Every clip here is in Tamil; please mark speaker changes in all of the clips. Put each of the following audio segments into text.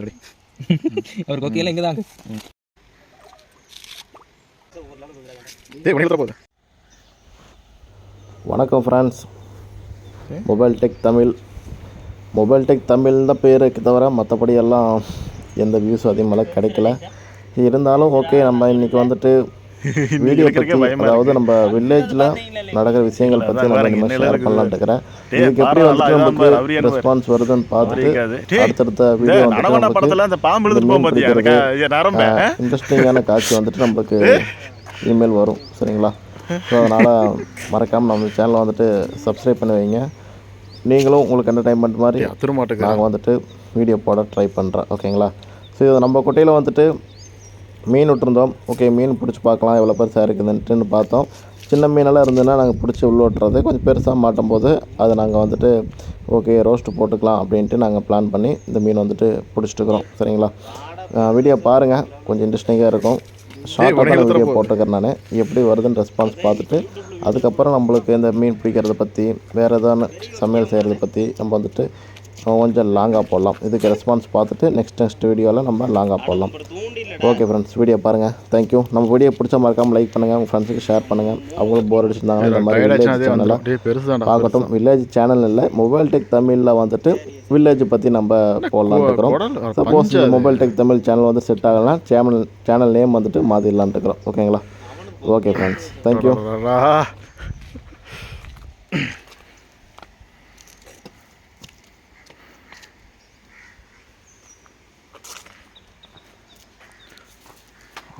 Speaker 1: அவர் கொக்கையெல்லாம் இங்கே தாங்க
Speaker 2: டேய் வணக்கம்
Speaker 3: friends mobile tech Tamil. Mobile tech Tamil தான் பேருக்கு தவிர மற்றபடி எல்லாம் எந்த வியூஸும் அதிகமாக கிடைக்கல. இருந்தாலும் ஓகே நம்ம இன்னைக்கு வந்துட்டு வீடியோ பற்றி அதாவது நம்ம வில்லேஜில் நடக்கிற விஷயங்கள் பற்றி நம்ம இனிமேல் ஷேர் பண்ணலான்ட்டு இருக்கிறேன் இதுக்கு எப்படி வந்துட்டு நமக்கு ரெஸ்பான்ஸ் வருதுன்னு பார்த்துட்டு அடுத்தடுத்த வீடியோ
Speaker 2: நரம்ப.
Speaker 3: இன்ட்ரெஸ்டிங்கான காட்சி வந்துட்டு நம்மளுக்கு இமெயில் வரும். சரிங்களா? ஸோ அதனால் மறக்காமல் நம்ம சேனலை வந்துட்டு சப்ஸ்கிரைப் பண்ணி வைங்க. நீங்களும் உங்களுக்கு என்டர்டைன்மெண்ட் மாதிரி நாங்கள் வந்துட்டு வீடியோ போட ட்ரை பண்ணுறோம் ஓகேங்களா ஸோ இது நம்ம குட்டையில் வந்துட்டு மீன் விட்டுருந்தோம். ஓகே மீன் பிடிச்சி பார்க்கலாம் எவ்வளோ பெருசாக இருக்குதுன்ட்டுன்னு பார்த்தோம். சின்ன மீனெல்லாம் இருந்ததுன்னா நாங்கள் பிடிச்சி உள்ள விட்டுறது. கொஞ்சம் பெருசாக மாட்டும் போது அதை நாங்கள் வந்துட்டு ஓகே ரோஸ்ட்டு போட்டுக்கலாம் அப்படின்ட்டு நாங்கள் பிளான் பண்ணி இந்த மீன் வந்துட்டு பிடிச்சிட்டுக்கிறோம் சரிங்களா? வீடியோ பாருங்கள் கொஞ்சம் இன்ட்ரெஸ்டிங்காக இருக்கும். ஷார்ட்டாக வீடியோ போட்டிருக்கேன் நான். எப்படி வருதுன்னு ரெஸ்பான்ஸ் பார்த்துட்டு அதுக்கப்புறம் நம்மளுக்கு இந்த மீன் பிடிக்கிறத பற்றி வேறு ஏதாவது சமையல் செய்கிறத பற்றி நம்ம வந்துட்டு கொஞ்சம் லாங்காக போடலாம். இதுக்கு ரெஸ்பான்ஸ் பார்த்துட்டு நெக்ஸ்ட் நெக்ஸ்ட் வீடியோவில் நம்ம லாங்காக போடலாம். ஓகே ஃப்ரெண்ட்ஸ் வீடியோ பாருங்கள் தேங்க்யூ நம்ம வீடியோ பிடிச்ச மறக்காமல் லைக் பண்ணுங்கள் உங்கள் ஃப்ரெண்ட்ஸுக்கு ஷேர் பண்ணுங்கள் அவங்களும் போர் அடிச்சிருந்தாங்கன்னா இந்த மாதிரி வில்லேஜ் சேனலை
Speaker 2: டேய் பெருசுதான்டா
Speaker 3: பார்க்கட்டும். வில்லேஜ் சேனல் இல்லை மொபைல் டெக் தமிழில் வந்துட்டு வில்லேஜ் பற்றி நம்ம போடலான்னு இருக்கிறோம். Suppose mobile tech Tamil channel வந்து செட் ஆகலாம் சேனல் சேனல் நேம் வந்துட்டு மாற்றிடலான்ட்டு இருக்கிறோம். ஓகேங்களா ஓகே ஃப்ரெண்ட்ஸ் தேங்க்யூ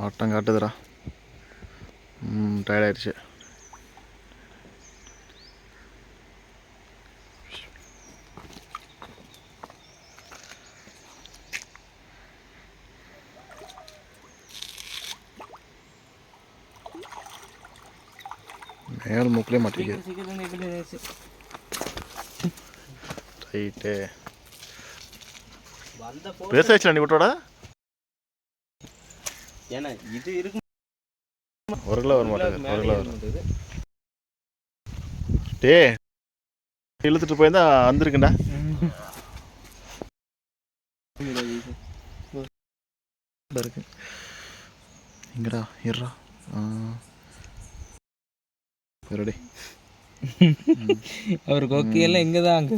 Speaker 2: ஆட்டம் காட்டுதுடா. ம் டயர்ட் ஆயிடுச்சு. மேல் மூக்கிலே மாட்டிக்குது ரைட்டு பேசாச்சு நீ விட்டோடா
Speaker 1: ஏன்னா இது இருக்கு
Speaker 2: ஒரு கிலோ வர மாட்டேங்குது ஒரு கிலோ வரும் டே இழுத்துட்டு போயிருந்தா வந்திருக்குண்டா. இருக்கு எங்கடா இருடா ரெடி
Speaker 1: அவர் கொக்கையெல்லாம் இங்கே தாங்க